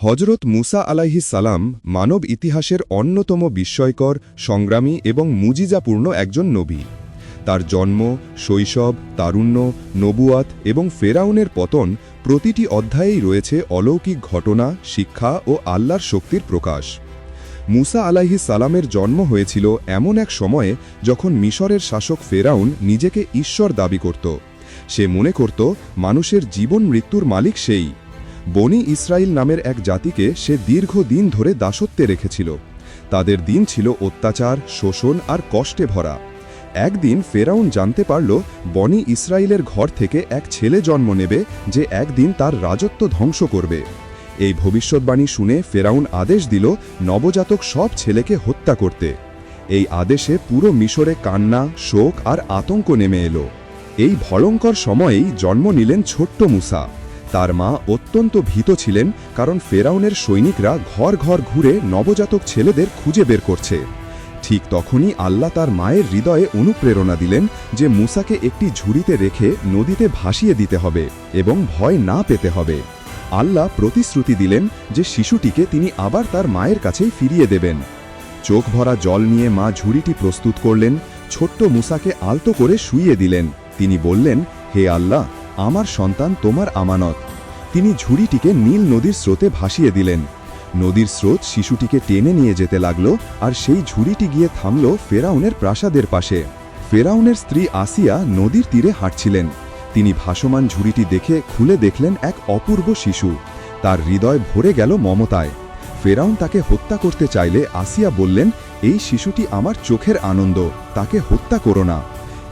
হজরত মুসা আলাইহিস সালাম মানব ইতিহাসের অন্যতম বিস্ময়কর, সংগ্রামী এবং মুজিজাপূর্ণ একজন নবী। তার জন্ম, শৈশব, তারুণ্য, নবুয়াত এবং ফেরাউনের পতন প্রতিটি অধ্যায়েই রয়েছে অলৌকিক ঘটনা, শিক্ষা ও আল্লাহর শক্তির প্রকাশ। মুসা আলাইহিস সালামের জন্ম হয়েছিল এমন এক সময়ে যখন মিশরের শাসক ফেরাউন নিজেকে ঈশ্বর দাবি করত। সে মনে করত, মানুষের জীবন মৃত্যুর মালিক সেই। বনি ইসরায়েল নামের এক জাতিকে সে দীর্ঘদিন ধরে দাসত্বে রেখেছিল। তাদের দিন ছিল অত্যাচার, শোষণ আর কষ্টে ভরা। একদিন ফেরাউন জানতে পারল, বনি ইসরায়েলের ঘর থেকে এক ছেলে জন্ম নেবে যে একদিন তার রাজত্ব ধ্বংস করবে। এই ভবিষ্যৎবাণী শুনে ফেরাউন আদেশ দিল, নবজাতক সব ছেলেকে হত্যা করতে। এই আদেশে পুরো মিশরে কান্না, শোক আর আতঙ্ক নেমে এলো। এই ভয়ঙ্কর সময়েই জন্ম নিলেন ছোট্ট মুসা। তার মা অত্যন্ত ভীত ছিলেন কারণ ফেরাউনের সৈনিকরা ঘর ঘর ঘুরে নবজাতক ছেলেদের খুঁজে বের করছে। ঠিক তখনই আল্লাহ তার মায়ের হৃদয়ে অনুপ্রেরণা দিলেন যে মুসাকে একটি ঝুড়িতে রেখে নদীতে ভাসিয়ে দিতে হবে এবং ভয় না পেতে হবে। আল্লাহ প্রতিশ্রুতি দিলেন যে শিশুটিকে তিনি আবার তার মায়ের কাছেই ফিরিয়ে দেবেন। চোখ ভরা জল নিয়ে মা ঝুড়িটি প্রস্তুত করলেন, ছোট্ট মুসাকে আলতো করে শুইয়ে দিলেন। তিনি বললেন, হে আল্লাহ আমার সন্তান তোমার আমানত। তিনি ঝুড়িটিকে নীল নদীর স্রোতে ভাসিয়ে দিলেন। নদীর স্রোত শিশুটিকে টেনে নিয়ে যেতে লাগল আর সেই ঝুড়িটি গিয়ে থামল ফেরাউনের প্রাসাদের পাশে। ফেরাউনের স্ত্রী আসিয়া নদীর তীরে হাঁটছিলেন। তিনি ভাসমান ঝুড়িটি দেখে খুলে দেখলেন এক অপূর্ব শিশু। তার হৃদয় ভরে গেল মমতায়। ফেরাউন তাকে হত্যা করতে চাইলে আসিয়া বললেন, এই শিশুটি আমার চোখের আনন্দ, তাকে হত্যা করো না।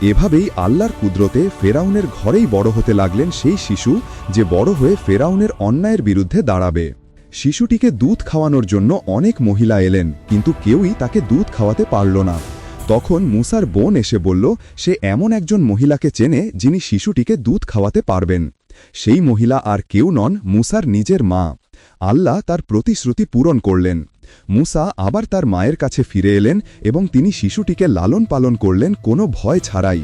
এভাবেই আল্লাহর কুদরতে ফেরাউনের ঘরেই বড় হতে লাগলেন সেই শিশু যে বড় হয়ে ফেরাউনের অন্যায়ের বিরুদ্ধে দাঁড়াবে। শিশুটিকে দুধ খাওয়ানোর জন্য অনেক মহিলা এলেন, কিন্তু কেউই তাকে দুধ খাওয়াতে পারল না। তখন মুসার বোন এসে বলল, সে এমন একজন মহিলাকে চেনে যিনি শিশুটিকে দুধ খাওয়াতে পারবেন। সেই মহিলা আর কেউ নন, মুসার নিজের মা। আল্লাহ তার প্রতিশ্রুতি পূরণ করলেন। মুসা আবার তার মায়ের কাছে ফিরে এলেন এবং তিনি শিশুটিকে লালন পালন করলেন, কোনো ভয় ছাড়াই।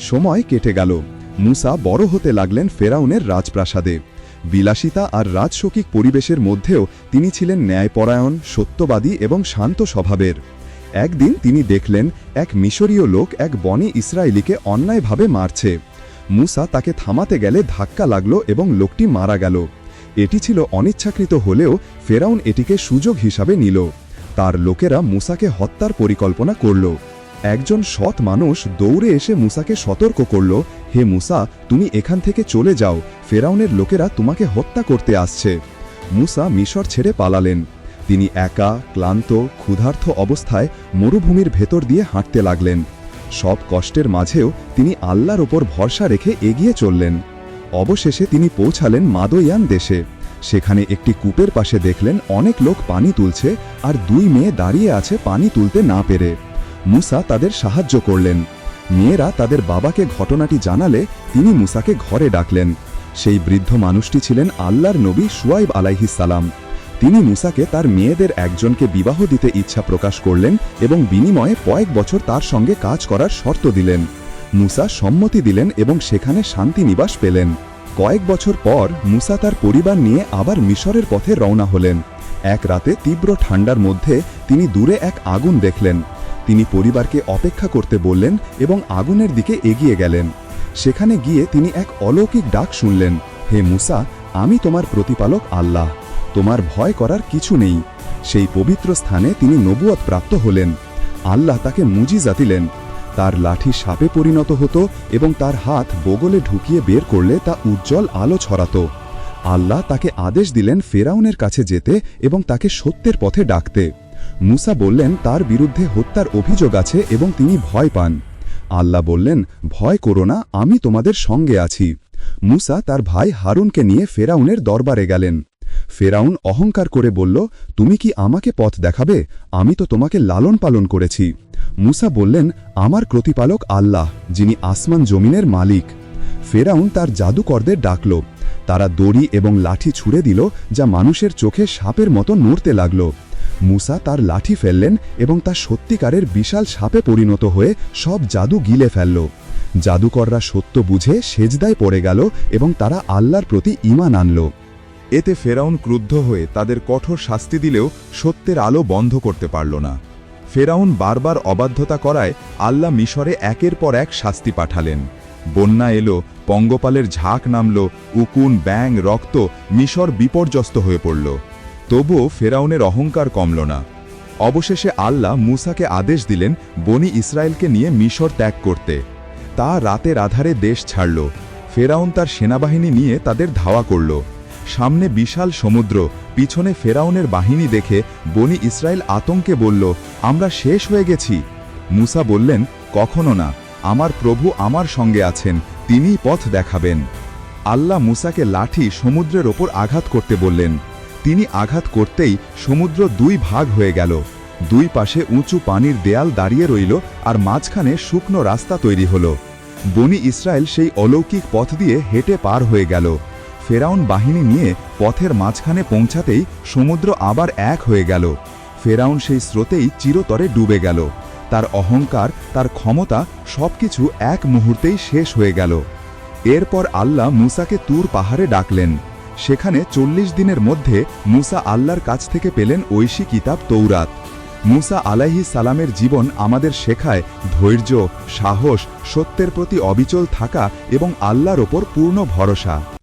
সময় কেটে গেল। মুসা বড় হতে লাগলেন ফেরাউনের রাজপ্রাসাদে। বিলাসিতা আর রাজশকিক পরিবেশের মধ্যেও তিনি ছিলেন ন্যায়পরায়ণ, সত্যবাদী এবং শান্ত স্বভাবের। একদিন তিনি দেখলেন, এক মিশরীয় লোক এক বনি ইসরায়েলিকে অন্যায়ভাবে মারছে। মুসা তাকে থামাতে গেলে ধাক্কা লাগল এবং লোকটি মারা গেল। এটি ছিল অনিচ্ছাকৃত হলেও ফেরাউন এটিকে সুযোগ হিসাবে নিল। তার লোকেরা মুসাকে হত্যার পরিকল্পনা করল। একজন সৎ মানুষ দৌড়ে এসে মুসাকে সতর্ক করল, হে মুসা, তুমি এখান থেকে চলে যাও, ফেরাউনের লোকেরা তোমাকে হত্যা করতে আসছে। মুসা মিশর ছেড়ে পালালেন। তিনি একা, ক্লান্ত, ক্ষুধার্থ অবস্থায় মরুভূমির ভেতর দিয়ে হাঁটতে লাগলেন। সব কষ্টের মাঝেও তিনি আল্লাহর ওপর ভরসা রেখে এগিয়ে চললেন। অবশেষে তিনি পৌঁছালেন মাদয়ান দেশে। সেখানে একটি কূপের পাশে দেখলেন অনেক লোক পানি তুলছে আর দুই মেয়ে দাঁড়িয়ে আছে পানি তুলতে না পেরে। মুসা তাদের সাহায্য করলেন। মেয়েরা তাদের বাবাকে ঘটনাটি জানালে তিনি মুসাকে ঘরে ডাকলেন। সেই বৃদ্ধ মানুষটি ছিলেন আল্লাহর নবী সুয়াইব আলাইহিস সালাম। তিনি মুসাকে তার মেয়েদের একজনকে বিবাহ দিতে ইচ্ছা প্রকাশ করলেন এবং বিনিময়ে কয়েক বছর তার সঙ্গে কাজ করার শর্ত দিলেন। মুসা সম্মতি দিলেন এবং সেখানে শান্তি নিবাস পেলেন। কয়েক বছর পর মুসা তার পরিবার নিয়ে আবার মিশরের পথে রওনা হলেন। এক রাতে তীব্র ঠান্ডার মধ্যে তিনি দূরে এক আগুন দেখলেন। তিনি পরিবারকে অপেক্ষা করতে বললেন এবং আগুনের দিকে এগিয়ে গেলেন। সেখানে গিয়ে তিনি এক অলৌকিক ডাক শুনলেন, হে মুসা, আমি তোমার প্রতিপালক আল্লাহ। তোমার ভয় করার কিছু নেই। সেই পবিত্র স্থানে তিনি নবুয়ত প্রাপ্ত হলেন। আল্লাহ তাকে মুজিজা দিলেন। তার লাঠি সাপে পরিণত হতো এবং তার হাত বগলে ঢুকিয়ে বের করলে তা উজ্জ্বল আলো ছড়াত। আল্লাহ তাকে আদেশ দিলেন ফেরাউনের কাছে যেতে এবং তাকে সত্যের পথে ডাকতে। মুসা বললেন, তার বিরুদ্ধে হত্যার অভিযোগ আছে এবং তিনি ভয় পান। আল্লাহ বললেন, ভয় করো না, আমি তোমাদের সঙ্গে আছি। মুসা তার ভাই হারুনকে নিয়ে ফেরাউনের দরবারে গেলেন। ফেরাউন অহংকার করে বলল, তুমি কি আমাকে পথ দেখাবে? আমি তো তোমাকে লালন পালন করেছি। মুসা বললেন, আমার প্রতিপালক আল্লাহ, যিনি আসমান জমিনের মালিক। ফেরাউন তার জাদুকরদের ডাকল। তারা দড়ি এবং লাঠি ছুড়ে দিল, যা মানুষের চোখে সাপের মতো নড়তে লাগল। মুসা তার লাঠি ফেললেন এবং তা সত্যিকারের বিশাল সাপে পরিণত হয়ে সব জাদু গিলে ফেলল। জাদুকররা সত্য বুঝে সেজদায় পড়ে গেল এবং তারা আল্লাহর প্রতি ইমান আনল। এতে ফেরাউন ক্রুদ্ধ হয়ে তাদের কঠোর শাস্তি দিলেও সত্যের আলো বন্ধ করতে পারল না। ফেরাউন বারবার অবাধ্যতা করায় আল্লাহ মিশরে একের পর এক শাস্তি পাঠালেন। বন্যা এলো, পঙ্গপালের ঝাঁক নামল, উকুন ব্যাং রক্ত মিশর বিপর্যস্ত হয়ে পড়ল। তবুও ফেরাউনের অহংকার কমল না। অবশেষে আল্লাহ মুসাকে আদেশ দিলেন বনি ইসরায়েলকে নিয়ে মিশর ত্যাগ করতে। তা রাতের আধারে দেশ ছাড়ল। ফেরাউন তার সেনাবাহিনী নিয়ে তাদের ধাওয়া করল। সামনে বিশাল সমুদ্র, পিছনে ফেরাউনের বাহিনী দেখে বনি ইসরায়েল আতঙ্কে বলল, আমরা শেষ হয়ে গেছি। মুসা বললেন, কখনো না, আমার প্রভু আমার সঙ্গে আছেন, তিনিই পথ দেখাবেন। আল্লাহ মুসাকে লাঠি সমুদ্রের ওপর আঘাত করতে বললেন। তিনি আঘাত করতেই সমুদ্র দুই ভাগ হয়ে গেল। দুই পাশে উঁচু পানির দেয়াল দাঁড়িয়ে রইল আর মাঝখানে শুকনো রাস্তা তৈরি হল। বনি ইসরায়েল সেই অলৌকিক পথ দিয়ে হেঁটে পার হয়ে গেল। ফেরাউন বাহিনী নিয়ে পথের মাঝখানে পৌঁছাতেই সমুদ্র আবার এক হয়ে গেল। ফেরাউন সেই স্রোতেই চিরতরে ডুবে গেল। তার অহংকার, তার ক্ষমতা সবকিছু এক মুহূর্তেই শেষ হয়ে গেল। এরপর আল্লাহ মুসাকে তুর পাহাড়ে ডাকলেন। সেখানে চল্লিশ দিনের মধ্যে মুসা আল্লাহর কাছ থেকে পেলেন ঐশী কিতাব তৌরাত। মুসা আলাইহি সালামের জীবন আমাদের শেখায় ধৈর্য, সাহস, সত্যের প্রতি অবিচল থাকা এবং আল্লাহর ওপর পূর্ণ ভরসা।